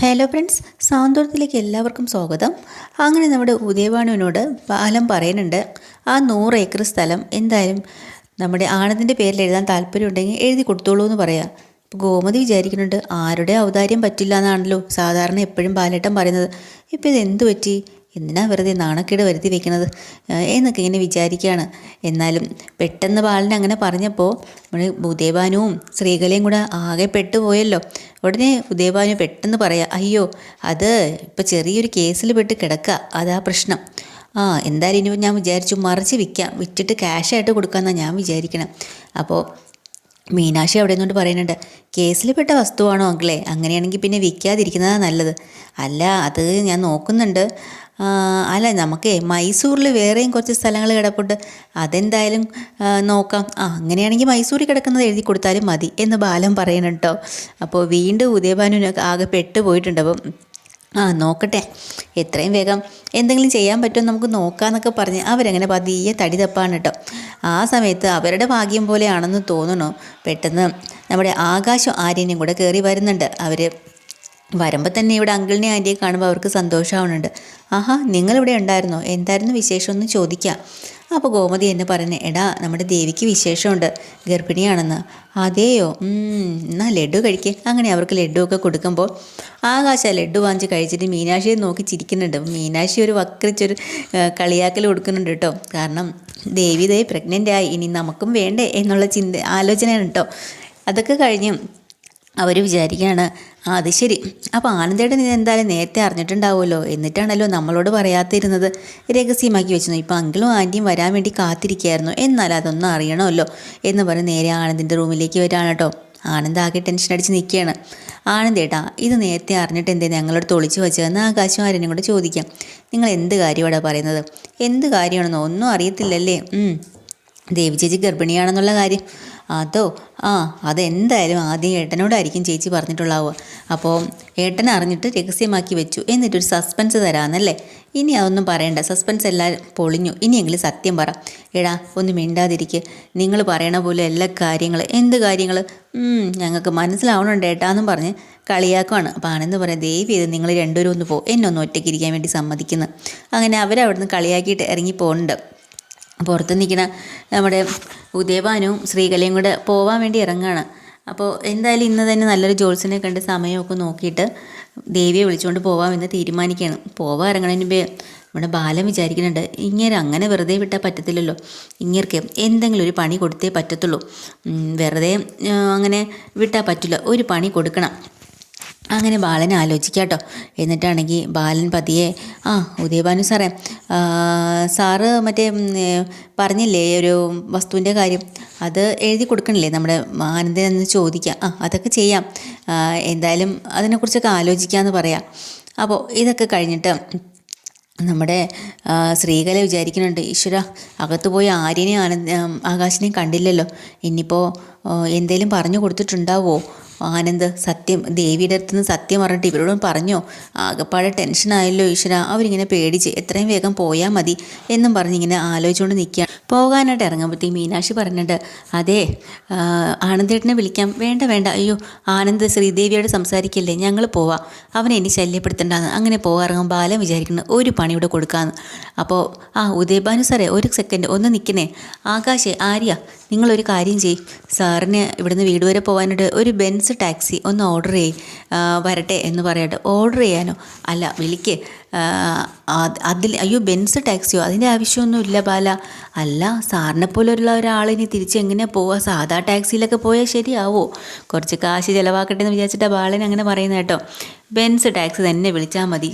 Hello friends സാന്ത്വനത്തിലേക്ക് എല്ലാവർക്കും സ്വാഗതം. അങ്ങനെ നമ്മുടെ ഉദയവാണുവിനോട് ബാലം പറയുന്നുണ്ട് ആ നൂറ് ഏക്കർ സ്ഥലം എന്തായാലും നമ്മുടെ ആനന്ദിന്റെ പേരിൽ എഴുതാൻ താല്പര്യമുണ്ടെങ്കിൽ എഴുതി കൊടുത്തോളൂ എന്ന് പറയാം. ഇപ്പോൾ ഗോമതി വിചാരിക്കുന്നുണ്ട് ആരുടെ ഔദാര്യം പറ്റില്ല എന്നാണല്ലോ സാധാരണ എപ്പോഴും ബാലേട്ടൻ പറയുന്നത്. ഇപ്പോൾ ഇത് എന്ത് പറ്റി? എന്തിനാ വെറുതെ നാണക്കേട് വരുത്തി വെക്കുന്നത് എന്നൊക്കെ ഇങ്ങനെ വിചാരിക്കുകയാണ് എന്നാലും പെട്ടെന്ന് ബാലൻ അങ്ങനെ പറഞ്ഞപ്പോൾ നമ്മൾ ഉദയഭാനുവും ശ്രീകലയും കൂടെ ആകെ പെട്ടുപോയല്ലോ. ഉടനെ ഉദയഭാനു പെട്ടെന്ന് പറയാം അയ്യോ അത് ഇപ്പം ചെറിയൊരു കേസിൽ പെട്ട് കിടക്കുക അതാ പ്രശ്നം. ആ എന്തായാലും ഇനി ഞാൻ വിചാരിച്ചു മറിച്ച് വിൽക്കാം. വിറ്റിട്ട് ക്യാഷായിട്ട് കൊടുക്കാമെന്നാണ് ഞാൻ വിചാരിക്കണം. അപ്പോൾ മീനാക്ഷി അവിടെ നിന്നുകൊണ്ട് പറയുന്നുണ്ട് കേസിൽപ്പെട്ട വസ്തുവാണോ അങ്കിളെ? അങ്ങനെയാണെങ്കിൽ പിന്നെ വിൽക്കാതിരിക്കുന്നതാണ് നല്ലത്. അല്ല അത് ഞാൻ നോക്കുന്നുണ്ട്. അല്ല നമുക്ക് മൈസൂരിൽ വേറെയും കുറച്ച് സ്ഥലങ്ങൾ കിടപ്പുണ്ട്. അതെന്തായാലും നോക്കാം. ആ അങ്ങനെയാണെങ്കിൽ മൈസൂരിൽ കിടക്കുന്നത് എഴുതി കൊടുത്താലും മതി എന്ന് ബാലൻ പറയുന്നുണ്ടോ അപ്പോൾ വീണ്ടും ഉദയഭാനുവിനൊക്കെ ആകെ പെട്ടുപോയിട്ടുണ്ട് അപ്പം ആ നോക്കട്ടെ. എത്രയും വേഗം എന്തെങ്കിലും ചെയ്യാൻ പറ്റുമോ നമുക്ക് നോക്കാമെന്നൊക്കെ പറഞ്ഞ് അവരങ്ങനെ പതിയെ തടി തപ്പാണ് കേട്ടോ ആ സമയത്ത് അവരുടെ ഭാഗ്യം പോലെയാണെന്ന് തോന്നുന്നു. പെട്ടെന്ന് നമ്മുടെ ആകാശം ആര്യനും കൂടെ കയറി വരുന്നുണ്ട്. അവർ വരുമ്പോൾ തന്നെ ഇവിടെ അങ്കിളിനെ ആന്റിയെ കാണുമ്പോൾ അവർക്ക് സന്തോഷമാവുന്നുണ്ട് ആഹാ നിങ്ങളിവിടെ ഉണ്ടായിരുന്നോ? എന്തായിരുന്നു വിശേഷം? എന്ന് ചോദിക്കാം. അപ്പോൾ ഗോമതി എന്നെ പറഞ്ഞു എടാ നമ്മുടെ ദേവിക്ക് വിശേഷമുണ്ട്. ഗർഭിണിയാണെന്ന്. അതെയോ? എന്നാൽ എന്നാ ലഡു കഴിക്കേ. അങ്ങനെ അവർക്ക് ലഡു ഒക്കെ കൊടുക്കുമ്പോൾ ആകാശ ലഡു വാങ്ങിച്ച് കഴിച്ചിട്ട് മീനാക്ഷിയെ നോക്കി ചിരിക്കുന്നുണ്ട്. മീനാക്ഷി ഒരു വക്രിച്ചൊരു കളിയാക്കൽ കൊടുക്കുന്നുണ്ട് കേട്ടോ. കാരണം ദേവി ദേ പ്രഗ്നന്റ് ആയി. ഇനി നമുക്കും വേണ്ടേ? എന്നുള്ള ചിന്ത ആലോചനയാണ് കേട്ടോ. അതൊക്കെ കഴിഞ്ഞ് അവർ വിചാരിക്കുകയാണ് ആ അത് ശരി. അപ്പോൾ ആനന്ദേട്ടൻ ഇത് എന്തായാലും നേരത്തെ അറിഞ്ഞിട്ടുണ്ടാവുമല്ലോ. എന്നിട്ടാണല്ലോ നമ്മളോട് പറയാത്തിരുന്നത്. രഹസ്യമാക്കി വെച്ചു ഇപ്പോൾ അങ്കിളും ആന്റിയും വരാൻ വേണ്ടി കാത്തിരിക്കുകയായിരുന്നു. എന്നാൽ അതൊന്നും അറിയണമല്ലോ എന്ന് പറഞ്ഞ് നേരെ ആനന്ദിന്റെ റൂമിലേക്ക് വരാണ് കേട്ടോ. ആനന്ദ് ആകെ ടെൻഷൻ അടിച്ച് നിൽക്കുകയാണ്. ആനന്ദേട്ടാ ഇത് നേരത്തെ അറിഞ്ഞിട്ട് എന്തേ ഞങ്ങളോട് തൊളിച്ചു വെച്ചതെന്ന് ആകാശം ആരെയും കൂടെ ചോദിക്കാം. നിങ്ങൾ എന്ത് കാര്യമാണ് പറയുന്നത്? എന്ത് കാര്യമാണെന്നോ? ഒന്നും അറിയത്തില്ലല്ലേ. ദേവി ചേച്ചി ഗർഭിണിയാണെന്നുള്ള കാര്യം. അതോ ആ അതെന്തായാലും ആദ്യം ഏട്ടനോടായിരിക്കും ചേച്ചി പറഞ്ഞിട്ടുള്ളാവുക. അപ്പോൾ ഏട്ടൻ അറിഞ്ഞിട്ട് രഹസ്യമാക്കി വെച്ചു. എന്നിട്ടൊരു സസ്പെൻസ് തരാമെന്നല്ലേ ഇനി അതൊന്നും പറയണ്ട. സസ്പെൻസ് എല്ലാം പൊളിഞ്ഞു. ഇനിയെങ്കിലും സത്യം പറ. എടാ ഒന്ന് മിണ്ടാതിരിക്കുക നിങ്ങൾ പറയണ പോലെ എല്ലാ കാര്യങ്ങൾ എന്ത് കാര്യങ്ങൾ? ഞങ്ങൾക്ക് മനസ്സിലാവണുണ്ട് ഏട്ടാന്നും പറഞ്ഞ് കളിയാക്കുവാണ്. അപ്പോൾ ആണെന്ന് പറയാം ദേവി ഇത് നിങ്ങൾ രണ്ടുപേരും ഒന്ന് പോ. എന്നെ ഒന്ന് ഒറ്റയ്ക്ക് ഇരിക്കാൻ വേണ്ടി സമ്മതിക്കുന്നു. അങ്ങനെ അവരവിടുന്ന് കളിയാക്കിയിട്ട് ഇറങ്ങി പോകുന്നുണ്ട് പുറത്ത് നിൽക്കുന്ന നമ്മുടെ ഉദയഭാനുവും ശ്രീകലയും കൂടെ പോവാൻ വേണ്ടി ഇറങ്ങുകയാണ് അപ്പോൾ എന്തായാലും ഇന്ന് തന്നെ നല്ലൊരു ജോത്സ്യനെ കണ്ട് സമയമൊക്കെ നോക്കിയിട്ട് ദേവിയെ വിളിച്ചുകൊണ്ട് പോവാമെന്ന് തീരുമാനിക്കുകയാണ്. പോവാൻ ഇറങ്ങണതിന് മുമ്പേ നമ്മുടെ ബാലം വിചാരിക്കുന്നുണ്ട് ഇങ്ങനെ അങ്ങനെ വെറുതെ വിട്ടാൽ പറ്റത്തില്ലല്ലോ. ഇങ്ങർക്ക് എന്തെങ്കിലും ഒരു പണി കൊടുത്തേ പറ്റത്തുള്ളൂ. വെറുതെ അങ്ങനെ വിട്ടാൽ പറ്റില്ല. ഒരു പണി കൊടുക്കണം. അങ്ങനെ ബാലൻ ആലോചിക്കാം കേട്ടോ എന്നിട്ടാണെങ്കിൽ ബാലൻ പതിയെ ആ ഉദയഭാനു സാറേ സാറ് മറ്റേ പറഞ്ഞില്ലേ ഒരു വസ്തുവിന്റെ കാര്യം? അത് എഴുതി കൊടുക്കണില്ലേ? നമ്മുടെ ആനന്ദൻ എന്ന് ചോദിക്കാം. ആ അതൊക്കെ ചെയ്യാം. എന്തായാലും അതിനെക്കുറിച്ചൊക്കെ ആലോചിക്കാമെന്ന് പറയാം. അപ്പോൾ ഇതൊക്കെ കഴിഞ്ഞിട്ട് നമ്മുടെ ശ്രീകല വിചാരിക്കുന്നുണ്ട് ഈശ്വര അകത്ത് പോയി ആര്യനെയും ആനന്ദ് ആകാശിനെയും കണ്ടില്ലല്ലോ. ഇനിയിപ്പോൾ എന്തേലും പറഞ്ഞു കൊടുത്തിട്ടുണ്ടാവോ? ആനന്ദ് സത്യം ദേവിയുടെ അടുത്ത് നിന്ന് സത്യം പറഞ്ഞിട്ട് ഇവരോടും പറഞ്ഞോ? ആകെപ്പാടെ ടെൻഷനായല്ലോ ഈശ്വര. അവരിങ്ങനെ പേടിച്ച് എത്രയും വേഗം പോയാൽ മതി എന്നും പറഞ്ഞിങ്ങനെ ആലോചിച്ചുകൊണ്ട് നിൽക്കുക പോകാനായിട്ട് ഇറങ്ങുമ്പോഴത്തേക്ക് മീനാക്ഷി പറഞ്ഞിട്ട് അതെ ആനന്ദേട്ടനെ വിളിക്കാം. വേണ്ട വേണ്ട. അയ്യോ ആനന്ദ് ശ്രീദേവിയോട് സംസാരിക്കില്ലേ? ഞങ്ങൾ പോവാം. അവനെ ഇനി ശല്യപ്പെടുത്തണ്ടെന്ന് അങ്ങനെ പോകാറങ്ങും ബാലൻ വിചാരിക്കുന്നു ഒരു പണി ഇവിടെ കൊടുക്കാമെന്ന് അപ്പോൾ ആ ഉദയഭാനു സാറേ ഒരു സെക്കൻഡ് ഒന്ന് നിൽക്കണേ. ആകാശേ ആര്യ നിങ്ങളൊരു കാര്യം ചെയ്യും. സാറിന് ഇവിടുന്ന് വീട് വരെ പോകാനായിട്ട് ഒരു ബെൻസ് ടാക്സി ഒന്ന് ഓർഡർ ചെയ്യ്. വരട്ടെ എന്ന് പറയട്ടെ. ഓർഡർ ചെയ്യാനോ? അല്ല വിളിക്ക്. അതിൽ അയ്യോ ബെൻസ് ടാക്സിയോ? അതിന്റെ ആവശ്യമൊന്നുമില്ല ബാല. അല്ല സാറിനെ പോലുള്ള ഒരാളിനി തിരിച്ച് എങ്ങനെയാണ് പോവുക സാധാ ടാക്സിയിലൊക്കെ പോയാൽ ശരിയാവോ? കുറച്ച് കാശ് ചിലവാക്കട്ടെ എന്ന് വിചാരിച്ചിട്ട് ബാലൻ അങ്ങനെ പറയുന്നത് കേട്ടോ. ബെൻസ് ടാക്സി തന്നെ വിളിച്ചാൽ മതി.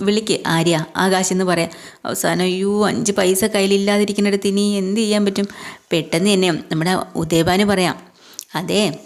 വിളിക്ക് ആര്യ ആകാശ് എന്ന് പറയാം. അവസാനം അയ്യോ അഞ്ച് പൈസ കയ്യിലില്ലാതിരിക്കുന്നിടത്ത് ഇനി എന്ത് ചെയ്യാൻ പറ്റും? പെട്ടെന്ന് തന്നെ നമ്മുടെ ഉദയഭാന് പറയാം. അതെ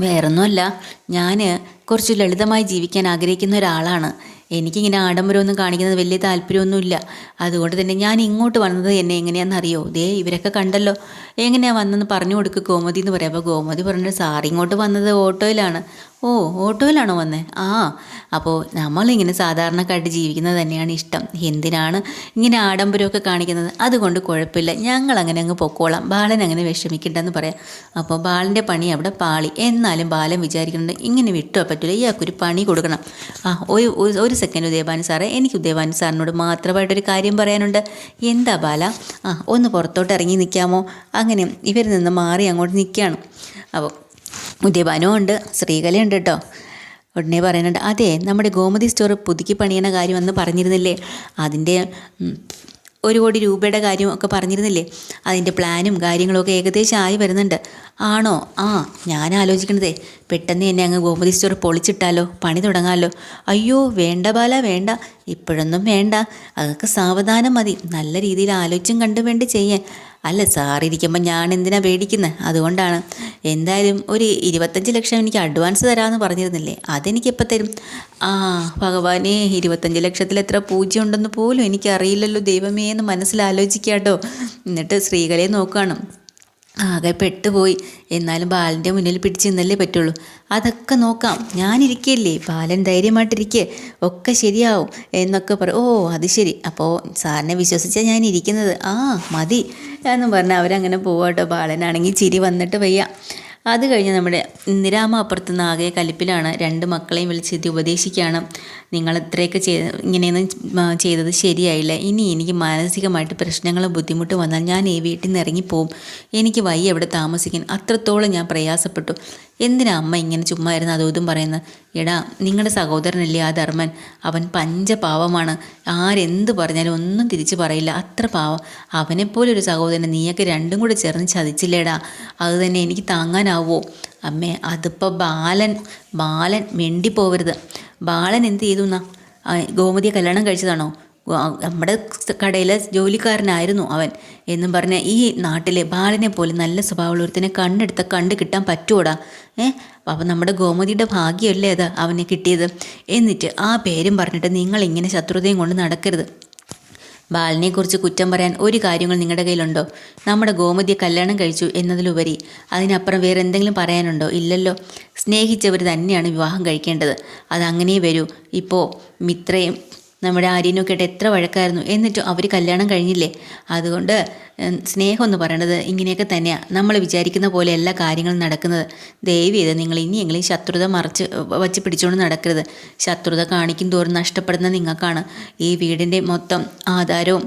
വേറൊന്നുമല്ല. ഞാൻ കുറച്ച് ലളിതമായി ജീവിക്കാൻ ആഗ്രഹിക്കുന്ന ഒരാളാണ്. എനിക്കിങ്ങനെ ആഡംബരമൊന്നും കാണിക്കുന്നത് വലിയ താല്പര്യമൊന്നുമില്ല. അതുകൊണ്ട് തന്നെ ഞാൻ ഇങ്ങോട്ട് വന്നത് എന്നെ എങ്ങനെയാണെന്ന് അറിയോ ദേ ഇവരൊക്കെ കണ്ടല്ലോ. എങ്ങനെയാണ് വന്നെന്ന് പറഞ്ഞു കൊടുക്കുക ഗോമതി എന്ന് പറയാം. അപ്പോൾ ഗോമതി പറഞ്ഞു സാർ ഇങ്ങോട്ട് വന്നത് ഓട്ടോയിലാണ്. ഓ ഓട്ടോയിലാണോ വന്നത് ആ അപ്പോൾ നമ്മളിങ്ങനെ സാധാരണക്കായിട്ട് ജീവിക്കുന്നത് തന്നെയാണ് ഇഷ്ടം. എന്തിനാണ് ഇങ്ങനെ ആഡംബരമൊക്കെ കാണിക്കുന്നത്? അതുകൊണ്ട് കുഴപ്പമില്ല. ഞങ്ങൾ അങ്ങനെ അങ്ങ് പൊക്കോളാം. ബാലൻ അങ്ങനെ വിഷമിക്കണ്ടെന്ന് പറയാം. അപ്പോൾ ബാലന്റെ പണി അവിടെ പാളി. എന്നാലും ബാലൻ വിചാരിക്കുന്നുണ്ട് ഇങ്ങനെ വിട്ടോ പറ്റില്ല ഇയാൾക്കൊരു പണി കൊടുക്കണം. ആ ഒരു ഒരു- ഒരു സെക്കൻഡ് ഉദയഭാനു സാറേ എനിക്ക് ഉദയഭാനു സാറിനോട് മാത്രമായിട്ടൊരു കാര്യം പറയാനുണ്ട്. എന്താ ബാല? ആ ഒന്ന് പുറത്തോട്ട് ഇറങ്ങി നിൽക്കാമോ? അങ്ങനെ ഇവരിൽ നിന്ന് മാറി അങ്ങോട്ട് നിൽക്കുകയാണ്. അപ്പോൾ ഉദയഭാനു ഉണ്ട് ശ്രീകലയുണ്ട് കേട്ടോ. ഉടനെ പറയുന്നുണ്ട് അതെ നമ്മുടെ ഗോമതി സ്റ്റോർ പുതുക്കി പണിയണ കാര്യം അന്ന് പറഞ്ഞിരുന്നില്ലേ? അതിന്റെ ഒരു കോടി രൂപയുടെ കാര്യം ഒക്കെ പറഞ്ഞിരുന്നില്ലേ? അതിന്റെ പ്ലാനും കാര്യങ്ങളൊക്കെ ഏകദേശം ആയി വരുന്നുണ്ട്. ആണോ? ആ ഞാൻ ആലോചിക്കണതേ. പെട്ടെന്ന് എന്നെ അങ്ങ് ഗോമതി സ്റ്റോർ പൊളിച്ചിട്ടാലോ? പണി തുടങ്ങാമല്ലോ അയ്യോ വേണ്ട ബാല വേണ്ട. ഇപ്പോഴൊന്നും വേണ്ട. അതൊക്കെ സാവധാനം മതി. നല്ല രീതിയിൽ ആലോചിച്ചും കണ്ടു വേണ്ടി ചെയ്യാൻ. അല്ല സാറിരിക്കുമ്പോൾ ഞാൻ എന്തിനാ പേടിക്കുന്നത് അതുകൊണ്ടാണ്. എന്തായാലും ഒരു ഇരുപത്തഞ്ച് ലക്ഷം എനിക്ക് അഡ്വാൻസ് തരാമെന്ന് പറഞ്ഞിരുന്നില്ലേ? അതെനിക്ക് എപ്പോൾ തരും. ആ ഭഗവാനെ ഇരുപത്തഞ്ച് ലക്ഷത്തിൽ എത്ര പൂജ്യം ഉണ്ടെന്ന് പോലും എനിക്കറിയില്ലല്ലോ ദൈവമേ എന്ന് മനസ്സിലാലോചിക്കാട്ടോ. എന്നിട്ട് സ്ത്രീകളെ നോക്കുകയാണ് ആകെ പെട്ടുപോയി. എന്നാലും ബാലന്റെ മുന്നിൽ പിടിച്ച് നിന്നല്ലേ പറ്റുള്ളൂ. അതൊക്കെ നോക്കാം. ഞാനിരിക്കല്ലേ ബാലൻ ധൈര്യമായിട്ടിരിക്കുക ഒക്കെ ശരിയാവും എന്നൊക്കെ പറ ഓ അത് ശരി. അപ്പോൾ സാറിനെ വിശ്വസിച്ചാൽ ഞാൻ ഇരിക്കുന്നത് ആ മതി. എന്ന് പറഞ്ഞാൽ അവരങ്ങനെ പോവാട്ടോ. ബാലനാണെങ്കിൽ ചിരി വന്നിട്ട് വയ്യ. അത് കഴിഞ്ഞ് നമ്മുടെ ഇന്ദിരാമ അപ്പുറത്ത് നിന്ന് ആകെ കലിപ്പിലാണ് രണ്ട് മക്കളെയും വിളിച്ചെത്തി ഉപദേശിക്കുകയാണ്. നിങ്ങൾ ഇത്രയൊക്കെ ചെയ്ത് ഇങ്ങനെയൊന്നും ചെയ്തത് ശരിയായില്ല. ഇനി എനിക്ക് മാനസികമായിട്ട് പ്രശ്നങ്ങളും ബുദ്ധിമുട്ടും വന്നാൽ ഞാൻ ഈ വീട്ടിൽ നിന്ന് ഇറങ്ങിപ്പോവും. എനിക്ക് വയ്യ എവിടെ താമസിക്കാൻ. അത്രത്തോളം ഞാൻ പ്രയാസപ്പെട്ടു. എന്തിനാ അമ്മ ഇങ്ങനെ ചുമ്മാ ഇരുന്ന് പറയുന്നത്? എടാ നിങ്ങളുടെ സഹോദരനല്ലേ ആ ധർമ്മൻ? അവൻ പഞ്ചപാവമാണ്. ആരെന്ത് പറഞ്ഞാലും ഒന്നും തിരിച്ചു പറയില്ല. അത്ര പാവം. അവനെപ്പോലൊരു സഹോദരൻ നീയൊക്കെ രണ്ടും കൂടെ ചേർന്ന് ചതിച്ചില്ലേടാ. അത് തന്നെ എനിക്ക് താങ്ങാനാവോ? അമ്മേ അതിപ്പോൾ ബാലൻ ബാലൻ മിണ്ടിപ്പോവരുത്. ബാലൻ എന്ത് ചെയ്തു എന്നാ ഗോമതിയെ കല്യാണം കഴിച്ചതാണോ? നമ്മുടെ കടയിലെ ജോലിക്കാരനായിരുന്നു അവൻ എന്നും പറഞ്ഞ ഈ നാട്ടിലെ ബാലനെ പോലെ നല്ല സ്വഭാവമുള്ള ഒരുത്തിനെ കണ്ടെടുത്ത കണ്ട് കിട്ടാൻ പറ്റുമോടാ ഏ? അപ്പം നമ്മുടെ ഗോമതിയുടെ ഭാഗ്യമല്ലേ അത് അവനെ കിട്ടിയത്? എന്നിട്ട് ആ പേരും പറഞ്ഞിട്ട് നിങ്ങൾ ഇങ്ങനെ ശത്രുതയും കൊണ്ട് നടക്കരുത്. ബാലിനെക്കുറിച്ച് കുറ്റം പറയാൻ ഒരു കാര്യങ്ങൾ നിങ്ങളുടെ കയ്യിലുണ്ടോ? നമ്മുടെ ഗോമതിയെ കല്യാണം കഴിച്ചു എന്നതിലുപരി അതിനപ്പുറം വേറെ എന്തെങ്കിലും പറയാനുണ്ടോ? ഇല്ലല്ലോ. സ്നേഹിച്ചവർ തന്നെയാണ് വിവാഹം കഴിക്കേണ്ടത്. അതങ്ങനെ വരൂ. ഇപ്പോൾ മിത്രയും നമ്മുടെ ആര്യനൊക്കെ ആയിട്ട് എത്ര വഴക്കായിരുന്നു. എന്നിട്ടും അവർ കല്യാണം കഴിഞ്ഞില്ലേ? അതുകൊണ്ട് സ്നേഹം എന്ന് പറയണത് ഇങ്ങനെയൊക്കെ തന്നെയാണ് നമ്മൾ വിചാരിക്കുന്ന പോലെ എല്ലാ കാര്യങ്ങളും നടക്കുന്നത്. ദയവ് ചെയ്ത് നിങ്ങൾ ഇനിയെങ്കിലും ശത്രുത മറച്ച് വച്ച് പിടിച്ചുകൊണ്ട് നടക്കരുത്. ശത്രുത കാണിക്കും തോറും നഷ്ടപ്പെടുന്ന നിങ്ങൾക്കാണ്. ഈ വീടിന്റെ മൊത്തം ആധാരവും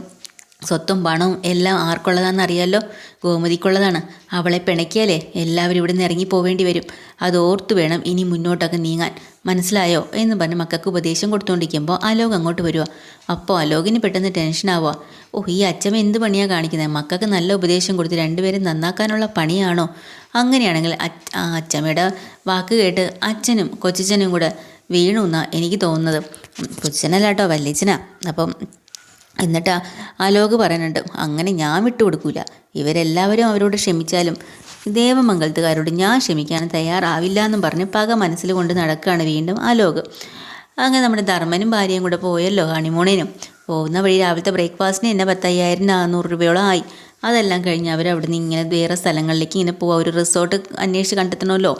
സ്വത്തും പണവും എല്ലാം ആർക്കുള്ളതാണെന്ന് അറിയാലോ ഗോമതിക്കുള്ളതാണ്. അവളെ പിണക്കിയാലേ എല്ലാവരും ഇവിടെ നിന്ന് ഇറങ്ങി പോവേണ്ടി വരും. അത് ഓർത്തു വേണം ഇനി മുന്നോട്ടൊക്കെ നീങ്ങാൻ. മനസ്സിലായോ? എന്ന് പറഞ്ഞ് മക്കൾക്ക് ഉപദേശം കൊടുത്തുകൊണ്ടിരിക്കുമ്പോൾ അലോക് അങ്ങോട്ട് വരിക അപ്പോൾ അലോകിന് പെട്ടെന്ന് ടെൻഷനാവുക ഓ ഈ അച്ഛമ്മ എന്ത് പണിയാണ് കാണിക്കുന്നത് മക്കൾക്ക് നല്ല ഉപദേശം കൊടുത്ത് രണ്ടുപേരും നന്നാക്കാനുള്ള പണിയാണോ? അങ്ങനെയാണെങ്കിൽ അച്ഛമ്മയുടെ വാക്ക് കേട്ട് അച്ഛനും കൊച്ചച്ഛനും കൂടെ വീണു എന്നാണ് എനിക്ക് തോന്നുന്നത്. കൊച്ചനല്ല കേട്ടോ വല്യച്ഛനാ. അപ്പം എന്നിട്ട് അലോക് പറയുന്നുണ്ട് അങ്ങനെ ഞാൻ വിട്ടുകൊടുക്കൂല ഇവരെല്ലാവരും അവരോട് ക്ഷമിച്ചാലും ദേവമംഗലത്തുകാരോട് ഞാൻ ക്ഷമിക്കാൻ തയ്യാറാവില്ല എന്നും പറഞ്ഞ് പക മനസ്സിൽ കൊണ്ട് നടക്കുകയാണ് വീണ്ടും അലോക്. അങ്ങനെ നമ്മുടെ ധർമ്മനും ഭാര്യയും കൂടെ പോയല്ലോ ഹണിമൂണിനും പോകുന്ന വഴി രാവിലത്തെ ബ്രേക്ക്ഫാസ്റ്റിന് തന്നെ പത്തയ്യായിരം നാനൂറ് രൂപയോളം ആയി. അതെല്ലാം കഴിഞ്ഞ് അവർ അവിടെ നിന്ന് ഇങ്ങനെ വേറെ സ്ഥലങ്ങളിലേക്ക് ഇങ്ങനെ പോവുക ഒരു റിസോർട്ട് അന്വേഷിച്ച് കണ്ടെത്തണമല്ലോ.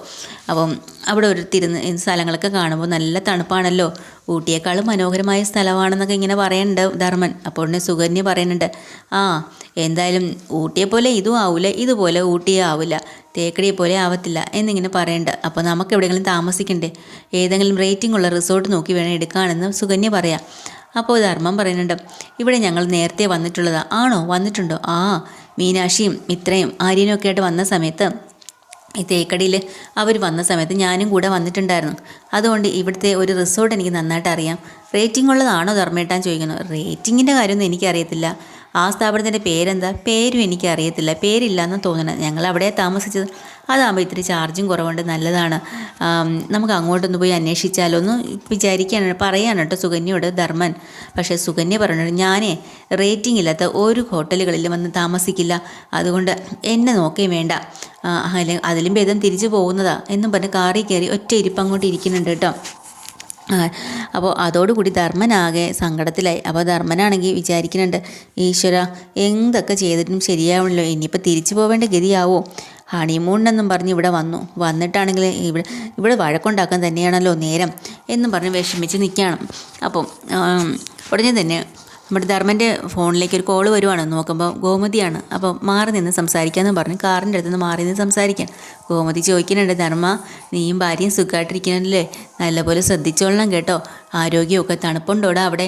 അപ്പം അവിടെ ഒരു തിരുന്ന് സ്ഥലങ്ങളൊക്കെ കാണുമ്പോൾ നല്ല തണുപ്പാണല്ലോ. ഊട്ടിയേക്കാളും മനോഹരമായ സ്ഥലമാണെന്നൊക്കെ ഇങ്ങനെ പറയുന്നുണ്ട് ധർമ്മൻ. അപ്പോൾ ഉടനെ സുകന്യ പറയുന്നുണ്ട് ആ എന്തായാലും ഊട്ടിയെ പോലെ ഇതും ആവില്ല ഇതുപോലെ ഊട്ടിയെ ആവില്ല തേക്കടിയെ പോലെ ആവത്തില്ല എന്നിങ്ങനെ പറയണ്ട. അപ്പോൾ നമുക്ക് എവിടെയെങ്കിലും താമസിക്കണ്ടേ? ഏതെങ്കിലും റേറ്റിംഗ് ഉള്ള റിസോർട്ട് നോക്കി വേണം എടുക്കാനെന്ന് സുകന്യ പറയാം. അപ്പോൾ ധർമ്മം പറയുന്നുണ്ട് ഇവിടെ ഞങ്ങൾ നേരത്തെ വന്നിട്ടുള്ളതാ. ആണോ? വന്നിട്ടുണ്ടോ? ആ മീനാക്ഷിയും മിത്രയും ആര്യനും ഒക്കെ ആയിട്ട് വന്ന സമയത്ത് ഈ തേക്കടിയിൽ അവർ വന്ന സമയത്ത് ഞാനും കൂടെ വന്നിട്ടുണ്ടായിരുന്നു. അതുകൊണ്ട് ഇവിടുത്തെ ഒരു റിസോർട്ട് എനിക്ക് നന്നായിട്ട് അറിയാം. റേറ്റിംഗ് ഉള്ളതാണോ ധർമ്മേട്ടാൻ ചോദിക്കുന്നു. റേറ്റിങ്ങിന്റെ കാര്യമൊന്നും എനിക്കറിയത്തില്ല. ആ സ്ഥാപനത്തിന്റെ പേരെന്താ? പേരും എനിക്കറിയത്തില്ല. പേരില്ലാന്ന് തോന്നണം. ഞങ്ങൾ അവിടെ താമസിച്ചത് അതാകുമ്പോൾ ഇത്തിരി ചാർജും കുറവുണ്ട്. നല്ലതാണ്. നമുക്ക് അങ്ങോട്ടൊന്ന് പോയി അന്വേഷിച്ചാലോ ഒന്ന് വിചാരിക്കാനാണ്. പറയാനാണ് കേട്ടോ സുകന്യയോട് ധർമ്മൻ. പക്ഷേ സുകന്യ പറഞ്ഞു ഞാനേ റേറ്റിംഗ് ഇല്ലാത്ത ഒരു ഹോട്ടലുകളിലും വന്ന് താമസിക്കില്ല. അതുകൊണ്ട് എന്നെ നോക്കുകയും വേണ്ട. അതിലും ഭേദം തിരിച്ചു പോകുന്നതാ എന്നും പറഞ്ഞ് കാറി കയറി ഒറ്റ ഇരിപ്പ് അങ്ങോട്ട് ഇരിക്കുന്നുണ്ട് കേട്ടോ. അപ്പോൾ അതോടുകൂടി ധർമ്മനാകെ സങ്കടത്തിലായി. അപ്പോൾ ധർമ്മനാണെങ്കിൽ വിചാരിക്കുന്നുണ്ട് ഈശ്വര എന്തൊക്കെ ചെയ്തിട്ടും ശരിയാവണല്ലോ. ഇനിയിപ്പോൾ തിരിച്ചു പോവേണ്ട ഗതിയാവോ? ഹണിമൂണെന്നും പറഞ്ഞ് ഇവിടെ വന്നു. വന്നിട്ടാണെങ്കിൽ ഇവിടെ ഇവിടെ വഴക്കുണ്ടാക്കാൻ തന്നെയാണല്ലോ നേരം എന്നും പറഞ്ഞ് വിഷമിച്ച് നിൽക്കുകയാണ്. അപ്പം ഉടനെ തന്നെ നമ്മുടെ ധർമ്മന്റെ ഫോണിലേക്ക് ഒരു കോൾ വരുവാണ്. നോക്കുമ്പോൾ ഗോമതിയാണ്. അപ്പോൾ മാറി നിന്ന് സംസാരിക്കാമെന്ന് പറഞ്ഞു. കാറിന്റെ അടുത്ത് നിന്ന് മാറി നിന്ന് സംസാരിക്കാൻ ഗോമതി ചോദിക്കുന്നുണ്ട് ധർമ്മ നീയും ഭാര്യയും സുഖമായിട്ടിരിക്കണല്ലേ നല്ലപോലെ ശ്രദ്ധിച്ചോളണം കേട്ടോ. ആരോഗ്യമൊക്കെ തണുപ്പുണ്ടോടെ അവിടെ?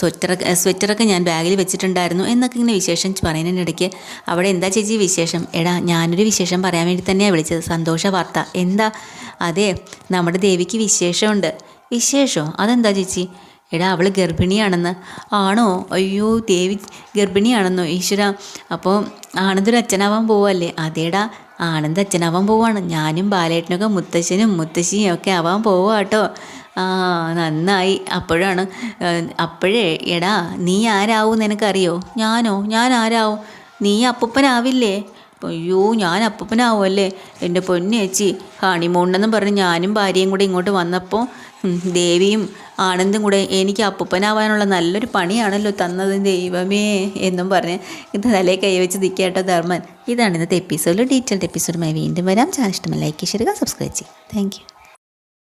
സ്വെറ്ററൊക്കെ സ്വെറ്ററൊക്കെ ഞാൻ ബാഗിൽ വെച്ചിട്ടുണ്ടായിരുന്നു എന്നൊക്കെ ഇങ്ങനെ വിശേഷം പറയുന്നതിനിടയ്ക്ക് അവിടെ എന്താ ചേച്ചി വിശേഷം? എടാ ഞാനൊരു വിശേഷം പറയാൻ വേണ്ടി തന്നെയാണ് വിളിച്ചത്. സന്തോഷ വാർത്ത. എന്താ? അതെ നമ്മുടെ ദേവിക്ക് വിശേഷമുണ്ട്. വിശേഷമോ അതെന്താ ചേച്ചി? എടാ അവൾ ഗർഭിണിയാണെന്ന്. ആണോ? അയ്യോ ദേവി ഗർഭിണിയാണെന്നോ? ഈശ്വര അപ്പോൾ ആനന്ദൊരു അച്ഛനാവാൻ പോവല്ലേ? അതേടാ ആനന്ദ് അച്ഛനാവാൻ പോവാണ്. ഞാനും ബാലേട്ടനൊക്കെ മുത്തശ്ശനും മുത്തശ്ശിയും ഒക്കെ ആവാൻ പോവാ കേട്ടോ ആ നന്നായി. അപ്പോഴാണ് അപ്പോഴേ എടാ നീ ആരാവും നിനക്കറിയോ? ഞാനോ? ഞാൻ ആരാവും? നീ അപ്പൂപ്പനാവില്ലേ? അയ്യോ ഞാൻ അപ്പൂപ്പനാവുമല്ലേ? എന്റെ പൊന്നേച്ചി ഹണിമൂണ്ടെന്നും പറഞ്ഞ് ഞാനും ഭാര്യയും കൂടി ഇങ്ങോട്ട് വന്നപ്പോൾ ദേവിയും ആനന്ദും കൂടെ എനിക്ക് അപ്പൂപ്പനാവാനുള്ള നല്ലൊരു പണിയാണല്ലോ തന്നത് ദൈവമേ എന്നും പറഞ്ഞ് ഇത് തലേ കൈവച്ച് നിൽക്കാട്ട ധർമ്മൻ. ഇതാണ് ഇന്നത്തെ എപ്പിസോഡിൽ ഡീറ്റെയിൽഡ് എപ്പിസോഡുമായി വീണ്ടും വരാം. ചാനൽ ഇഷ്ടമല്ല ലൈക്ക് ചെയ്യുക സബ്സ്ക്രൈബ് ചെയ്യുക താങ്ക്